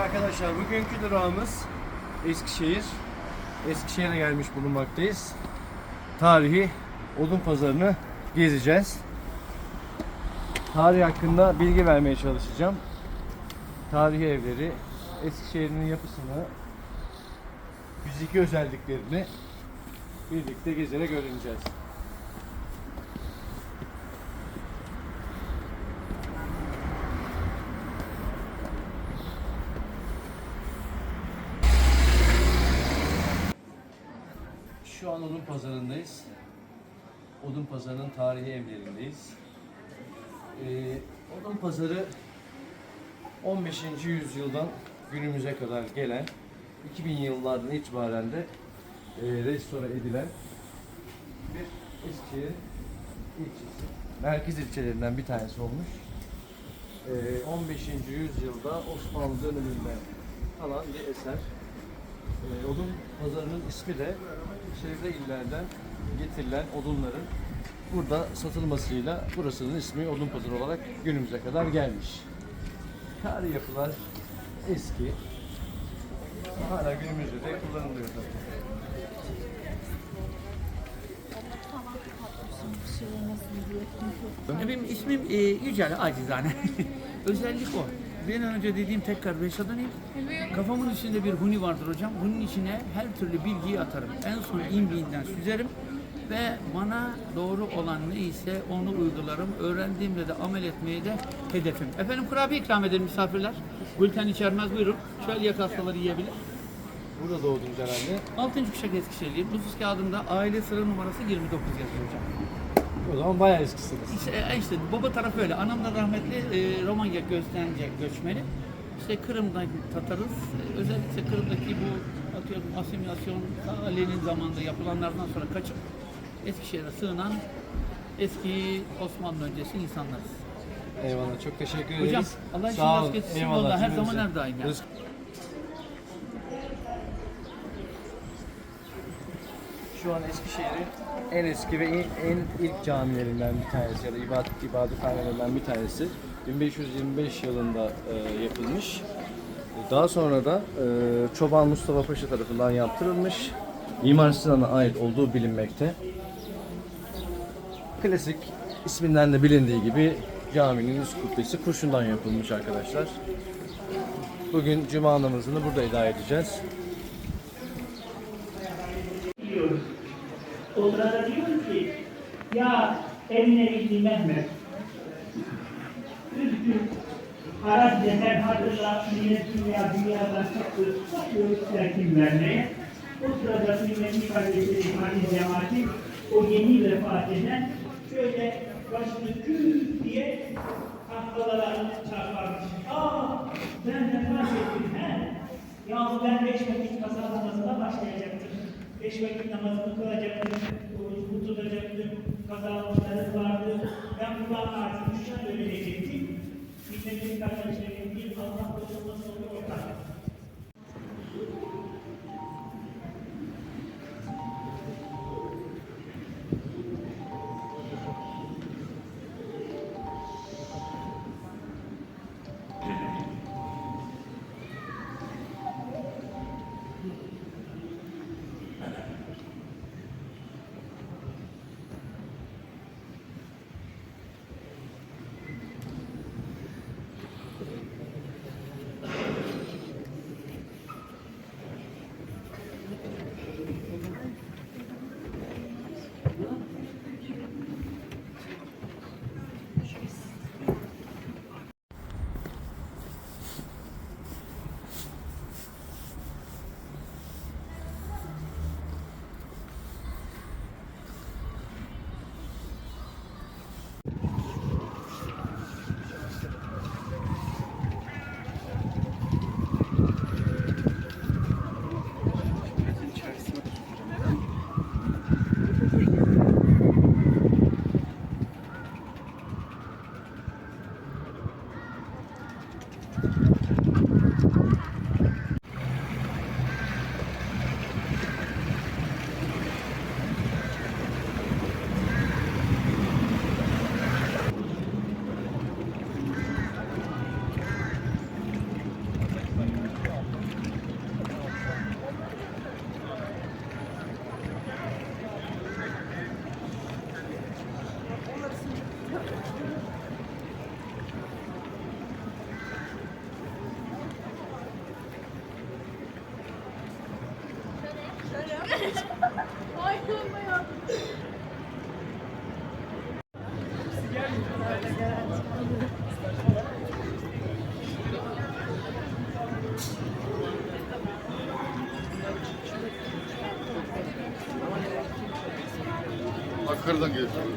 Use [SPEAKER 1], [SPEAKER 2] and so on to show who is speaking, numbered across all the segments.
[SPEAKER 1] arkadaşlar bugünkü durağımız Eskişehir. Eskişehir'e gelmiş bulunmaktayız. Tarihi odun pazarını gezeceğiz. Tarih hakkında bilgi vermeye çalışacağım. Tarihi evleri, Eskişehir'in yapısını, fiziki özelliklerini birlikte gezerek öğreneceğiz. Şu an Odun Pazarı'ndayız. Odun Pazarı'nın tarihi evlerindeyiz. Ee, Odun Pazarı 15. yüzyıldan günümüze kadar gelen 2000 yıllardan itibaren de e, restore edilen bir Eskişehir ilçesi. Merkez ilçelerinden bir tanesi olmuş. Ee, 15. yüzyılda Osmanlı döneminde kalan bir eser. Ee, odun pazarının ismi de çevre illerden getirilen odunların burada satılmasıyla burasının ismi odun pazarı olarak günümüze kadar gelmiş. Tarihi yapılar eski. Hala günümüzde de kullanılıyor tabii.
[SPEAKER 2] Benim ismim e, Yücel Acizane. Özellik o. Bir an önce dediğim tekrar Beşadan'ıyım. Kafamın içinde bir huni vardır hocam. Bunun içine her türlü bilgiyi atarım. En son imbiğinden süzerim ve bana doğru olan neyse onu uygularım. Öğrendiğimde de amel etmeye de hedefim. Efendim kurabiye ikram edelim misafirler. Gluten içermez buyurun. Çölyak hastaları yiyebilir.
[SPEAKER 1] Burada doğdunuz herhalde.
[SPEAKER 2] 6. kuşak Eskişehirliyim. Nüfus kağıdımda aile sıra numarası 29 yazıyor hocam.
[SPEAKER 1] O zaman bayağı eskisiniz.
[SPEAKER 2] İşte, e, işte baba tarafı öyle. Anam da rahmetli e, Romanya Göstence göçmeni. İşte Kırım'dan Tatarız. E, özellikle Kırım'daki bu atıyorum asimilasyon ta Lenin zamanında yapılanlardan sonra kaçıp Eskişehir'e sığınan eski Osmanlı öncesi insanlarız.
[SPEAKER 1] Eyvallah çok teşekkür ederiz.
[SPEAKER 2] Hocam Allah rast
[SPEAKER 1] olun.
[SPEAKER 2] getirsin.
[SPEAKER 1] Eyvallah,
[SPEAKER 2] her zaman her daim yani.
[SPEAKER 1] Şu an Eskişehir'in en eski ve en, ilk camilerinden bir tanesi ya da ibadet ibadethanelerinden bir tanesi. 1525 yılında e, yapılmış. Daha sonra da e, Çoban Mustafa Paşa tarafından yaptırılmış. Mimar Sinan'a ait olduğu bilinmekte. Klasik isminden de bilindiği gibi caminin üst kubbesi kurşundan yapılmış arkadaşlar. Bugün cuma namazını burada eda edeceğiz.
[SPEAKER 3] Onlara diyoruz ki ya Emine İbni Mehmet üzgün Arap desen hatırla milletin veya dünyadan çıktı bakıyoruz terkim vermeye. O sırada kıymetli kardeşleri İmani Cemaati o yeni vefat eden şöyle başını küt diye tahtalara çarparmış. Aa ben vefat ettim he. Yahu ben beş vakit kazan namazına başlayacaktım. Beş vakit namazını kılacaktım. Orucumu tutacaktım. Kazanmışlarım vardı. Ben Kur'an artık düşen öğrenecektim. Milletin kardeşlerim bir Allah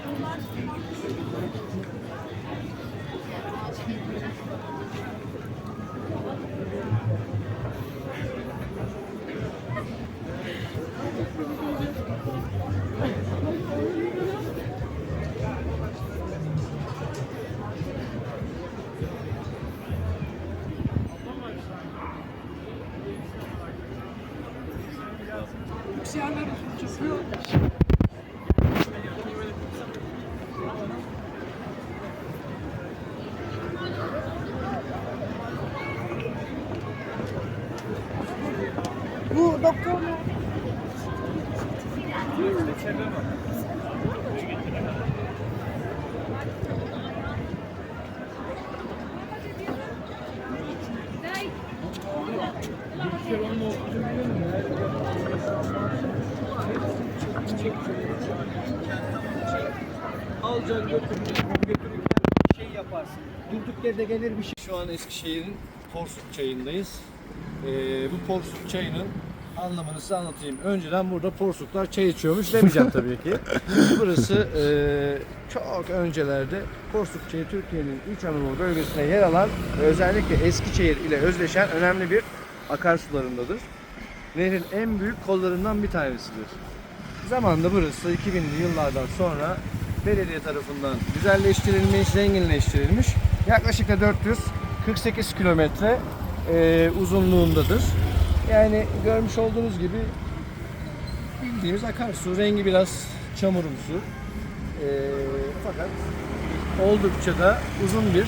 [SPEAKER 3] koruması ortak.
[SPEAKER 4] Ankara'dan geliyor.
[SPEAKER 1] Alacaksın götürürken şey yaparsın. Durduk yerde gelir bir şey. Şu an Eskişehir'in Porsuk çayındayız. Ee, bu Porsuk çayının anlamını size anlatayım. Önceden burada Porsuklar çay içiyormuş demeyeceğim tabii ki. Burası e, çok öncelerde Porsuk çayı Türkiye'nin İç Anadolu bölgesine yer alan ve özellikle Eskişehir ile özdeşen önemli bir akarsularındadır. Nehrin en büyük kollarından bir tanesidir. Zamanında burası 2000'li yıllardan sonra belediye tarafından güzelleştirilmiş, zenginleştirilmiş. Yaklaşık da 448 kilometre e, uzunluğundadır. Yani görmüş olduğunuz gibi bildiğimiz akarsu. Rengi biraz çamurumsu. E, fakat oldukça da uzun bir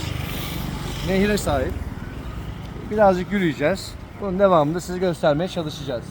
[SPEAKER 1] nehire sahip. Birazcık yürüyeceğiz. Bunun devamında size göstermeye çalışacağız.